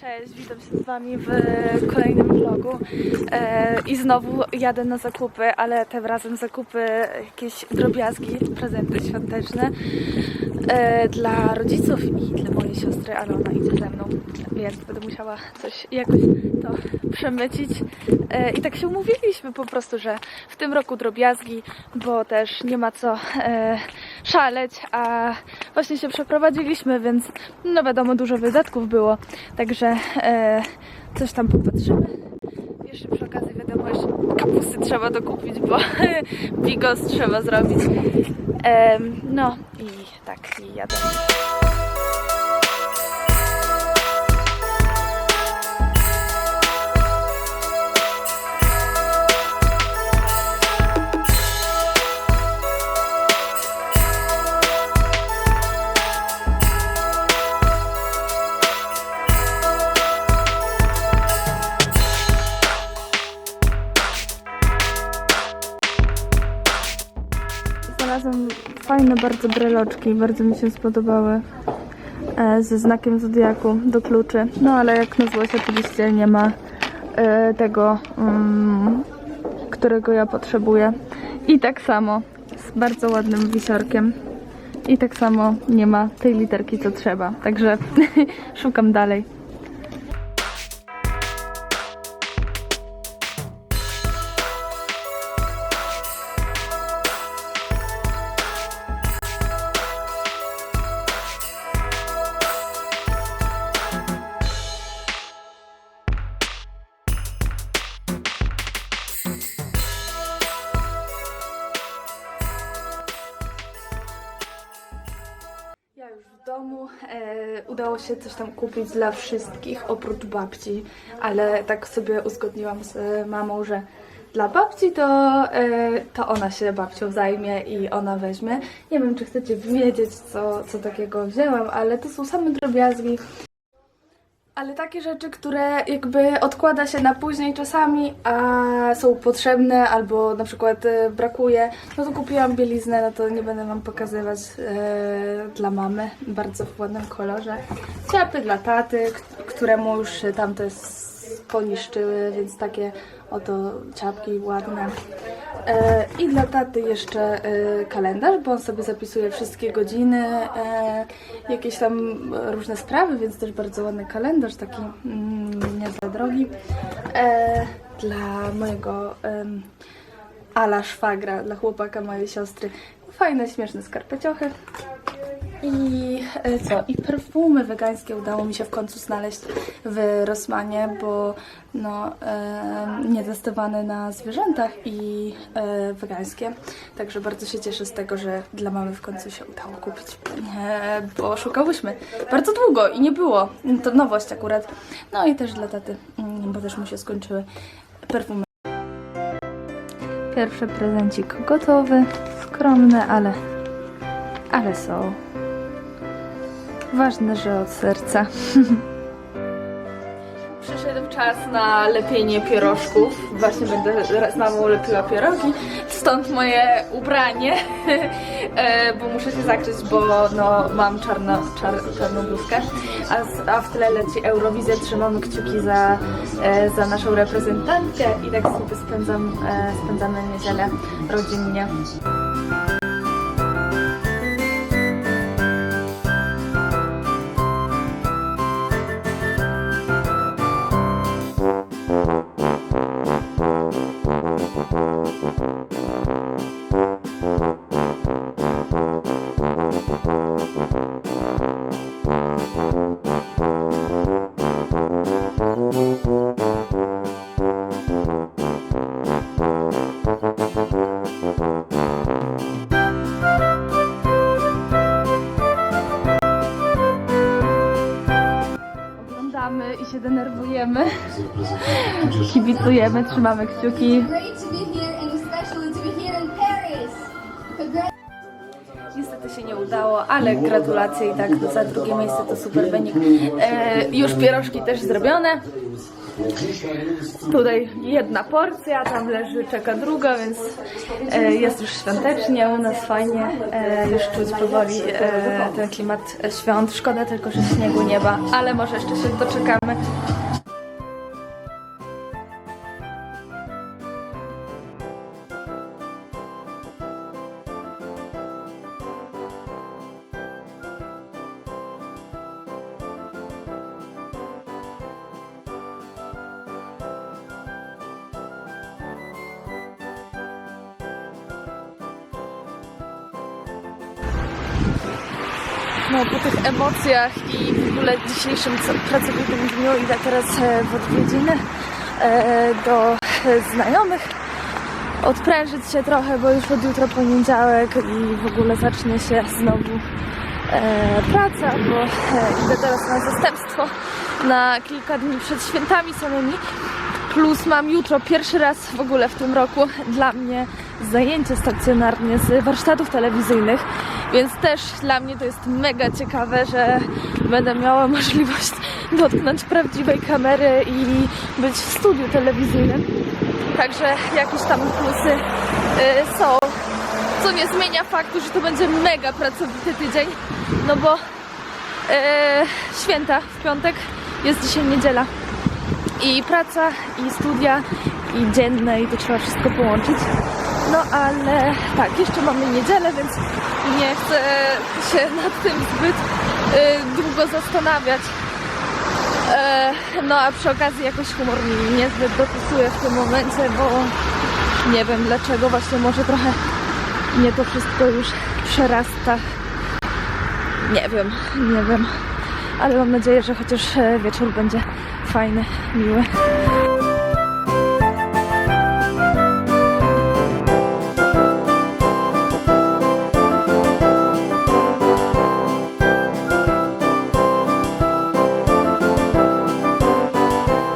Cześć, witam się z Wami w kolejnym vlogu. E, i znowu jadę na zakupy, ale tym razem zakupy jakieś drobiazgi, prezenty świąteczne e, dla rodziców i dla mojej siostry, ale ona idzie ze mną, więc będę musiała coś jakoś to przemycić. E, i tak się umówiliśmy po prostu, że w tym roku drobiazgi, bo też nie ma co e, szaleć, a właśnie się przeprowadziliśmy, więc no wiadomo, dużo wydatków było, także e, coś tam popatrzymy. Jeszcze przy okazji wiadomo, jeszcze kapusty trzeba dokupić, bo bigos trzeba zrobić. Em, no i tak, i jadę. Znalazłam fajne bardzo breloczki, bardzo mi się spodobały. E, ze znakiem zodiaku do kluczy. No ale jak na złość oczywiście nie ma e, tego, mm, którego ja potrzebuję. I tak samo z bardzo ładnym wisiorkiem. I tak samo nie ma tej literki co trzeba. Także szukam dalej. Udało się coś tam kupić dla wszystkich oprócz babci, ale tak sobie uzgodniłam z e, mamą, że dla babci to, e, to ona się babcią zajmie i ona weźmie. Nie wiem, czy chcecie wiedzieć, co, co takiego wzięłam, ale to są same drobiazgi. Ale takie rzeczy, które jakby odkłada się na później czasami, a są potrzebne albo na przykład e, brakuje, no to kupiłam bieliznę, no to nie będę Wam pokazywać e, dla mamy, bardzo w ładnym kolorze. Ciapy dla taty, któremu już tamte s- poniszczyły, więc takie oto ciapki ładne. E, I dla taty jeszcze e, kalendarz, bo on sobie zapisuje wszystkie godziny, e, jakieś tam różne sprawy, więc też bardzo ładny kalendarz, taki mm, niezłe drogi. E, dla mojego Ala szwagra, dla chłopaka mojej siostry. Fajne, śmieszne skarpeciochy. I e, co? I perfumy wegańskie udało mi się w końcu znaleźć w Rosmanie, bo no, e, nietestowane na zwierzętach i e, wegańskie. Także bardzo się cieszę z tego, że dla mamy w końcu się udało kupić, e, bo szukałyśmy bardzo długo i nie było. To nowość akurat. No i też dla taty, mm, bo też mu się skończyły perfumy. Pierwszy prezencik gotowy, skromny, ale, ale są. Ważne, że od serca. Przyszedł czas na lepienie pierożków. Właśnie będę z mamą lepiła pierogi. Stąd moje ubranie, e, bo muszę się zakryć, bo no, mam czarno, czar, czarną bluzkę. A, a w tle leci Eurowizja. Trzymamy kciuki za, e, za naszą reprezentantkę i tak sobie spędzam, e, spędzamy niedzielę rodzinnie. Here in Paris. Congrat- Niestety się nie udało, ale gratulacje i tak za drugie miejsce to super wynik. E, już pierożki też zrobione. Tutaj jedna porcja, tam leży, czeka druga, więc e, jest już świątecznie, u nas fajnie, e, już czuć powoli e, ten klimat świąt. Szkoda tylko, że śniegu nie ma, ale może jeszcze się doczekamy. No, po tych emocjach i w ogóle dzisiejszym co- pracowitym dniu idę teraz e, w odwiedziny e, do znajomych. Odprężyć się trochę, bo już od jutra poniedziałek i w ogóle zacznie się znowu e, praca, bo idę teraz na zastępstwo na kilka dni przed świętami samymi. Plus mam jutro pierwszy raz w ogóle w tym roku dla mnie zajęcie stacjonarnie z warsztatów telewizyjnych, więc też dla mnie to jest mega ciekawe, że będę miała możliwość dotknąć prawdziwej kamery i być w studiu telewizyjnym. Także jakieś tam plusy y, są, co nie zmienia faktu, że to będzie mega pracowity tydzień, no bo y, święta w piątek jest dzisiaj niedziela i praca, i studia, i dzienne, i to trzeba wszystko połączyć. No ale tak, jeszcze mamy niedzielę, więc nie chcę się nad tym zbyt y, długo zastanawiać. E, no a przy okazji jakoś humor mi niezbyt dopisuje w tym momencie, bo nie wiem dlaczego, właśnie może trochę mnie to wszystko już przerasta. Nie wiem, nie wiem ale mam nadzieję, że chociaż e, wieczór będzie fajny, miły.